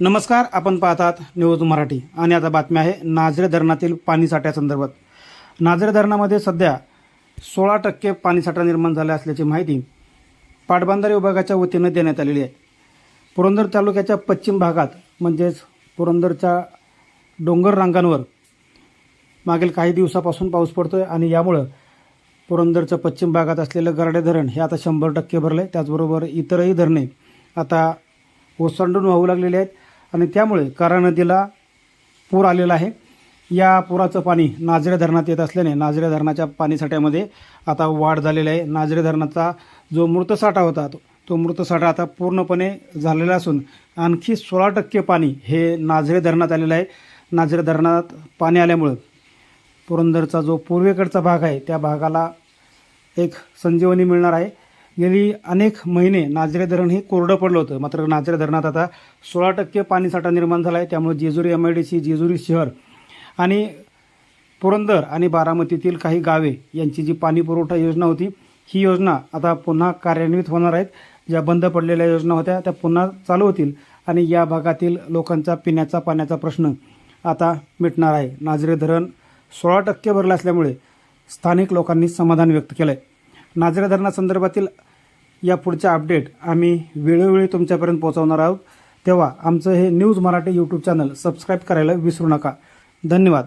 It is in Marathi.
नमस्कार आपण पाहतात न्यूज मराठी. आणि आता बातमी आहे नाझरे धरणातील पाणीसाठ्यासंदर्भात नाझरे धरणामध्ये सध्या सोळा टक्के पाणीसाठा निर्माण झाला असल्याची माहिती पाटबंधारे विभागाच्या वतीनं देण्यात आलेली आहे. पुरंदर तालुक्याच्या पश्चिम भागात म्हणजेच पुरंदरच्या डोंगर रांगांवर मागील काही दिवसापासून पाऊस पडतो आहे आणि यामुळं पुरंदरच्या पश्चिम भागात असलेलं गराडे धरण हे आता शंभर टक्के भरलं आहे त्याचबरोबर इतरही धरणे आता ओसंडून वाहू लागलेले आहेत. आणि त्यामुळे करा नदीला पूर आलेला आहे. या पुराचं पाणी नाजरे धरणात येत असल्याने नाजरे धरणाच्या पाणीसाठ्यामध्ये आता वाढ झालेली आहे. नाजरे धरणाचा जो मृतसाठा होता तो तो आता पूर्णपणे झालेला असून आणखी सोळा टक्के पाणी हे नाजरे धरणात आलेलं आहे. नाजरे धरणात पाणी आल्यामुळं पुरंदरचा जो पूर्वेकडचा भाग आहे त्या भागाला एक संजीवनी मिळणार आहे. गेली अनेक महिने नाझरे धरण हे कोरडं पडलं होतं. मात्र नाझरे धरणात आता सोळा टक्के पाणीसाठा निर्माण झाला आहे त्यामुळे Jejuri M I D C Jejuri शहर आणि पुरंदर आणि बारामतीतील काही गावे यांची जी पाणी पुरवठा योजना होती ही योजना आता पुन्हा कार्यान्वित होणार आहेत. ज्या बंद पडलेल्या योजना होत्या त्या पुन्हा चालू होतील आणि या भागातील लोकांचा पिण्याचा पाण्याचा प्रश्न आता मिटणार आहे. नाझरे धरण सोळा टक्के भरलं असल्यामुळे स्थानिक लोकांनी समाधान व्यक्त केलं आहे नाझरे धरणासंदर्भातील या पुढच्या अपडेट आम्ही वेळोवेळी तुमच्यापर्यंत पोहोचवणार आहोत. तेव्हा आमचं हे news Marathi YouTube channel subscribe करायला विसरू नका. धन्यवाद.